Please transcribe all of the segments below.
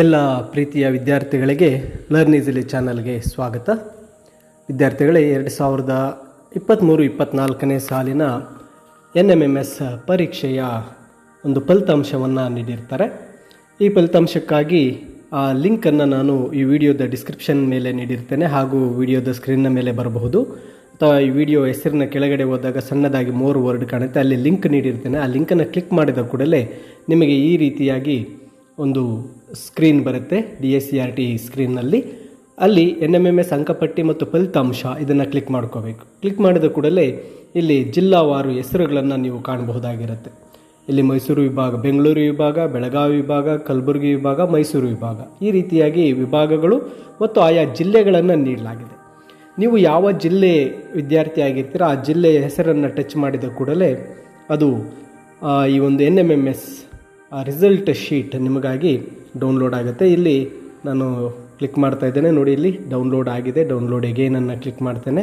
ಎಲ್ಲ ಪ್ರೀತಿಯ ವಿದ್ಯಾರ್ಥಿಗಳಿಗೆ ಲರ್ನ್ ಈಸಿಲಿ ಚಾನಲ್ಗೆ ಸ್ವಾಗತ. ವಿದ್ಯಾರ್ಥಿಗಳೇ, ಎರಡು ಸಾವಿರದ ಇಪ್ಪತ್ತ್ಮೂರು ಇಪ್ಪತ್ತ್ನಾಲ್ಕನೇ ಸಾಲಿನ ಎನ್ ಎಂ ಎಂ ಎಸ್ ಪರೀಕ್ಷೆಯ ಒಂದು ಫಲಿತಾಂಶವನ್ನು ನೀಡಿರ್ತಾರೆ. ಈ ಫಲಿತಾಂಶಕ್ಕಾಗಿ ಆ ಲಿಂಕನ್ನು ನಾನು ಈ ವಿಡಿಯೋದ ಡಿಸ್ಕ್ರಿಪ್ಷನ್ ಮೇಲೆ ನೀಡಿರ್ತೇನೆ ಹಾಗೂ ವಿಡಿಯೋದ ಸ್ಕ್ರೀನ್ನ ಮೇಲೆ ಬರಬಹುದು. ಅಥವಾ ಈ ವಿಡಿಯೋ ಹೆಸರಿನ ಕೆಳಗಡೆ ಹೋದಾಗ ಸಣ್ಣದಾಗಿ ಮೂರು ವರ್ಡ್ ಕಾಣುತ್ತೆ, ಅಲ್ಲಿ ಲಿಂಕ್ ನೀಡಿರ್ತೇನೆ. ಆ ಲಿಂಕನ್ನು ಕ್ಲಿಕ್ ಮಾಡಿದ ಕೂಡಲೇ ನಿಮಗೆ ಈ ರೀತಿಯಾಗಿ ಒಂದು ಸ್ಕ್ರೀನ್ ಬರುತ್ತೆ D S C R T ಸ್ಕ್ರೀನ್ನಲ್ಲಿ. ಅಲ್ಲಿ ಎನ್ ಎಂ ಎಂ ಎಸ್ ಅಂಕಪಟ್ಟಿ ಮತ್ತು ಫಲಿತಾಂಶ ಇದನ್ನು ಕ್ಲಿಕ್ ಮಾಡ್ಕೋಬೇಕು. ಕ್ಲಿಕ್ ಮಾಡಿದ ಕೂಡಲೇ ಇಲ್ಲಿ ಜಿಲ್ಲಾವಾರು ಹೆಸರುಗಳನ್ನು ನೀವು ಕಾಣಬಹುದಾಗಿರುತ್ತೆ. ಇಲ್ಲಿ ಮೈಸೂರು ವಿಭಾಗ, ಬೆಂಗಳೂರು ವಿಭಾಗ, ಬೆಳಗಾವಿ ವಿಭಾಗ, ಕಲಬುರಗಿ ವಿಭಾಗ, ಮೈಸೂರು ವಿಭಾಗ. ಈ ರೀತಿಯಾಗಿ ವಿಭಾಗಗಳು ಮತ್ತು ಆಯಾ ಜಿಲ್ಲೆಗಳನ್ನು ನೀಡಲಾಗಿದೆ. ನೀವು ಯಾವ ಜಿಲ್ಲೆ ವಿದ್ಯಾರ್ಥಿ ಆಗಿರ್ತೀರೋ, ಆ ಜಿಲ್ಲೆಯ ಹೆಸರನ್ನು ಟಚ್ ಮಾಡಿದ ಕೂಡಲೇ ಅದು ಈ ಒಂದು N M M S result sheet ನಿಮಗಾಗಿ ಡೌನ್ಲೋಡ್ ಆಗುತ್ತೆ. ಇಲ್ಲಿ ನಾನು ಕ್ಲಿಕ್ ಮಾಡ್ತಾ ಇದ್ದೇನೆ. ನೋಡಿ, ಇಲ್ಲಿ ಡೌನ್ಲೋಡ್ ಆಗಿದೆ. ಡೌನ್ಲೋಡ್ ಎಗೇನನ್ನು ಕ್ಲಿಕ್ ಮಾಡ್ತೇನೆ.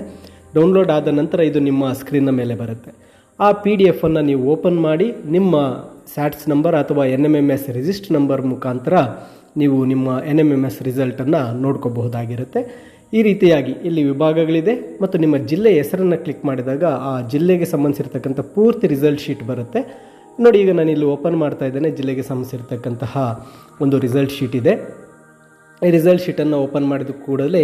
ಡೌನ್ಲೋಡ್ ಆದ ನಂತರ ಇದು ನಿಮ್ಮ ಸ್ಕ್ರೀನ್ನ ಮೇಲೆ ಬರುತ್ತೆ. ಆ ಪಿ ಡಿ ಎಫನ್ನು ನೀವು ಓಪನ್ ಮಾಡಿ, ನಿಮ್ಮ ಸ್ಯಾಟ್ಸ್ ನಂಬರ್ ಅಥವಾ N M M S register number ಮುಖಾಂತರ ನೀವು ನಿಮ್ಮ ಎನ್ ಎಂ ಎಂ ಎಸ್ ರಿಸಲ್ಟನ್ನು ನೋಡ್ಕೋಬಹುದಾಗಿರುತ್ತೆ. ಈ ರೀತಿಯಾಗಿ ಇಲ್ಲಿ ವಿಭಾಗಗಳಿದೆ ಮತ್ತು ನಿಮ್ಮ ಜಿಲ್ಲೆ ಹೆಸರನ್ನು ಕ್ಲಿಕ್ ಮಾಡಿದಾಗ ಆ ಜಿಲ್ಲೆಗೆ ಸಂಬಂಧಿಸಿರ್ತಕ್ಕಂಥ ಪೂರ್ತಿ ರಿಸಲ್ಟ್ ಶೀಟ್ ಬರುತ್ತೆ. ನೋಡಿ, ಈಗ ನಾನು ಇಲ್ಲಿ ಓಪನ್ ಮಾಡ್ತಾ ಇದ್ದೇನೆ. ಜಿಲ್ಲೆಗೆ ಸಂಬಂಧಿಸಿರ್ತಕ್ಕಂತಹ ಒಂದು ರಿಸಲ್ಟ್ ಶೀಟ್ ಇದೆ. ಈ ರಿಸಲ್ಟ್ ಶೀಟನ್ನು ಓಪನ್ ಮಾಡಿದ ಕೂಡಲೇ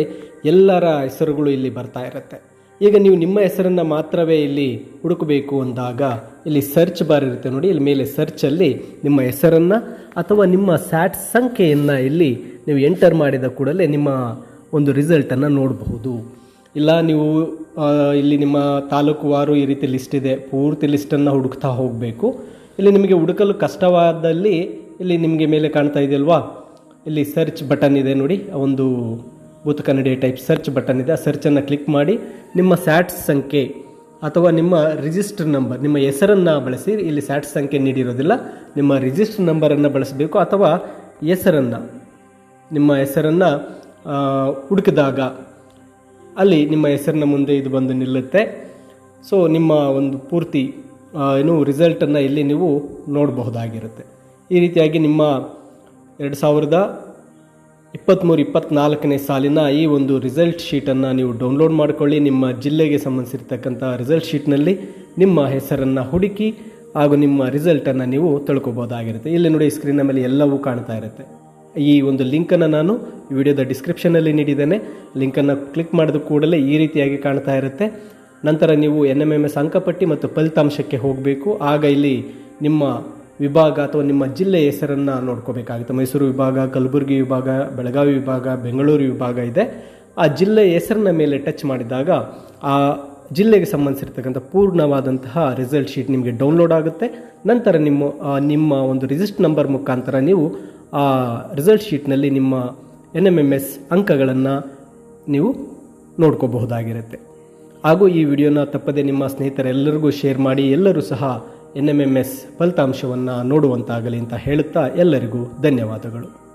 ಎಲ್ಲರ ಹೆಸರುಗಳು ಇಲ್ಲಿ ಬರ್ತಾ ಇರುತ್ತೆ. ಈಗ ನೀವು ನಿಮ್ಮ ಹೆಸರನ್ನು ಮಾತ್ರವೇ ಇಲ್ಲಿ ಹುಡುಕಬೇಕು ಅಂದಾಗ ಇಲ್ಲಿ ಸರ್ಚ್ ಬಾರ್ ಇರುತ್ತೆ ನೋಡಿ. ಇಲ್ಲಿ ಮೇಲೆ ಸರ್ಚಲ್ಲಿ ನಿಮ್ಮ ಹೆಸರನ್ನು ಅಥವಾ ನಿಮ್ಮ ಸ್ಯಾಟ್ ಸಂಖ್ಯೆಯನ್ನು ಇಲ್ಲಿ ನೀವು ಎಂಟರ್ ಮಾಡಿದ ಕೂಡಲೇ ನಿಮ್ಮ ಒಂದು ರಿಸಲ್ಟನ್ನು ನೋಡಬಹುದು. ಇಲ್ಲ, ನೀವು ಇಲ್ಲಿ ನಿಮ್ಮ ತಾಲೂಕುವಾರು ಈ ರೀತಿ ಲಿಸ್ಟ್ ಇದೆ. ಪೂರ್ತಿ ಲಿಸ್ಟನ್ನು ಹುಡುಕ್ತಾ ಹೋಗಬೇಕು. ಇಲ್ಲಿ ನಿಮಗೆ ಹುಡುಕಲು ಕಷ್ಟವಾದಲ್ಲಿ ಇಲ್ಲಿ ನಿಮಗೆ ಮೇಲೆ ಕಾಣ್ತಾ ಇದೆಯಲ್ವಾ? ಇಲ್ಲಿ ಸರ್ಚ್ ಬಟನ್ ಇದೆ ನೋಡಿ. ಒಂದು ಭೂತ ಕನ್ನಡಿ ಟೈಪ್ ಸರ್ಚ್ ಬಟನ್ ಇದೆ. ಆ ಸರ್ಚನ್ನು ಕ್ಲಿಕ್ ಮಾಡಿ ನಿಮ್ಮ ಸ್ಯಾಟ್ಸ್ ಸಂಖ್ಯೆ ಅಥವಾ ನಿಮ್ಮ ರಿಜಿಸ್ಟರ್ ನಂಬರ್ ನಿಮ್ಮ ಹೆಸರನ್ನು ಬಳಸಿ. ಇಲ್ಲಿ ಸ್ಯಾಟ್ಸ್ ಸಂಖ್ಯೆ ನೀಡಿರೋದಿಲ್ಲ. ನಿಮ್ಮ ರಿಜಿಸ್ಟರ್ ನಂಬರನ್ನು ಬಳಸಬೇಕು ಅಥವಾ ಹೆಸರನ್ನು, ನಿಮ್ಮ ಹೆಸರನ್ನು ಹುಡುಕಿದಾಗ ಅಲ್ಲಿ ನಿಮ್ಮ ಹೆಸರಿನ ಮುಂದೆ ಇದು ಬಂದು ನಿಲ್ಲುತ್ತೆ. ಸೊ ನಿಮ್ಮ ಒಂದು ಪೂರ್ತಿ ಏನು ರಿಸಲ್ಟನ್ನು ಇಲ್ಲಿ ನೀವು ನೋಡಬಹುದಾಗಿರುತ್ತೆ. ಈ ರೀತಿಯಾಗಿ ನಿಮ್ಮ ಎರಡು ಸಾವಿರದ ಇಪ್ಪತ್ತ್ಮೂರು ಇಪ್ಪತ್ತ್ನಾಲ್ಕನೇ ಸಾಲಿನ ಈ ಒಂದು ರಿಸಲ್ಟ್ ಶೀಟನ್ನು ನೀವು ಡೌನ್ಲೋಡ್ ಮಾಡಿಕೊಳ್ಳಿ. ನಿಮ್ಮ ಜಿಲ್ಲೆಗೆ ಸಂಬಂಧಿಸಿರ್ತಕ್ಕಂಥ ರಿಸಲ್ಟ್ ಶೀಟ್ನಲ್ಲಿ ನಿಮ್ಮ ಹೆಸರನ್ನು ಹುಡುಕಿ ಹಾಗೂ ನಿಮ್ಮ ರಿಸಲ್ಟನ್ನು ನೀವು ತಿಳ್ಕೊಬೋದಾಗಿರುತ್ತೆ ಇಲ್ಲಿ ನೋಡಿ ಸ್ಕ್ರೀನ್ನ ಮೇಲೆ ಎಲ್ಲವೂ ಕಾಣ್ತಾ ಇರುತ್ತೆ. ಈ ಒಂದು ಲಿಂಕನ್ನು ನಾನು ವಿಡಿಯೋದ ಡಿಸ್ಕ್ರಿಪ್ಷನಲ್ಲಿ ನೀಡಿದ್ದೇನೆ. ಲಿಂಕನ್ನು ಕ್ಲಿಕ್ ಮಾಡಿದ ಕೂಡಲೇ ಈ ರೀತಿಯಾಗಿ ಕಾಣ್ತಾ ಇರುತ್ತೆ. ನಂತರ ನೀವು ಎನ್ ಎಂ ಎಂ ಎಸ್ ಅಂಕಪಟ್ಟಿ ಮತ್ತು ಫಲಿತಾಂಶಕ್ಕೆ ಹೋಗಬೇಕು. ಆಗ ಇಲ್ಲಿ ನಿಮ್ಮ ವಿಭಾಗ ಅಥವಾ ನಿಮ್ಮ ಜಿಲ್ಲೆಯ ಹೆಸರನ್ನು ನೋಡ್ಕೋಬೇಕಾಗುತ್ತೆ. ಮೈಸೂರು ವಿಭಾಗ, ಕಲಬುರಗಿ ವಿಭಾಗ, ಬೆಳಗಾವಿ ವಿಭಾಗ, ಬೆಂಗಳೂರು ವಿಭಾಗ ಇದೆ. ಆ ಜಿಲ್ಲೆಯ ಹೆಸರಿನ ಮೇಲೆ ಟಚ್ ಮಾಡಿದಾಗ ಆ ಜಿಲ್ಲೆಗೆ ಸಂಬಂಧಿಸಿರ್ತಕ್ಕಂಥ ಪೂರ್ಣವಾದಂತಹ ರಿಸಲ್ಟ್ ಶೀಟ್ ನಿಮಗೆ ಡೌನ್ಲೋಡ್ ಆಗುತ್ತೆ. ನಂತರ ನಿಮ್ಮ ನಿಮ್ಮ ಒಂದು ರಿಜಿಸ್ಟ್ ನಂಬರ್ ಮುಖಾಂತರ ನೀವು ಆ ರಿಸಲ್ಟ್ ಶೀಟ್ನಲ್ಲಿ ನಿಮ್ಮ ಎನ್ ಎಂ ಎಂ ಎಸ್ ಅಂಕಗಳನ್ನು ನೀವು ನೋಡ್ಕೋಬಹುದಾಗಿರುತ್ತೆ. ಹಾಗೂ ಈ ವಿಡಿಯೋನ ತಪ್ಪದೆ ನಿಮ್ಮ ಸ್ನೇಹಿತರೆಲ್ಲರಿಗೂ ಶೇರ್ ಮಾಡಿ, ಎಲ್ಲರೂ ಸಹ ಎನ್ ಎಂ ಎಂ ಎಸ್ ಫಲಿತಾಂಶವನ್ನು ನೋಡುವಂತಾಗಲಿ ಅಂತ ಹೇಳುತ್ತಾ ಎಲ್ಲರಿಗೂ ಧನ್ಯವಾದಗಳು.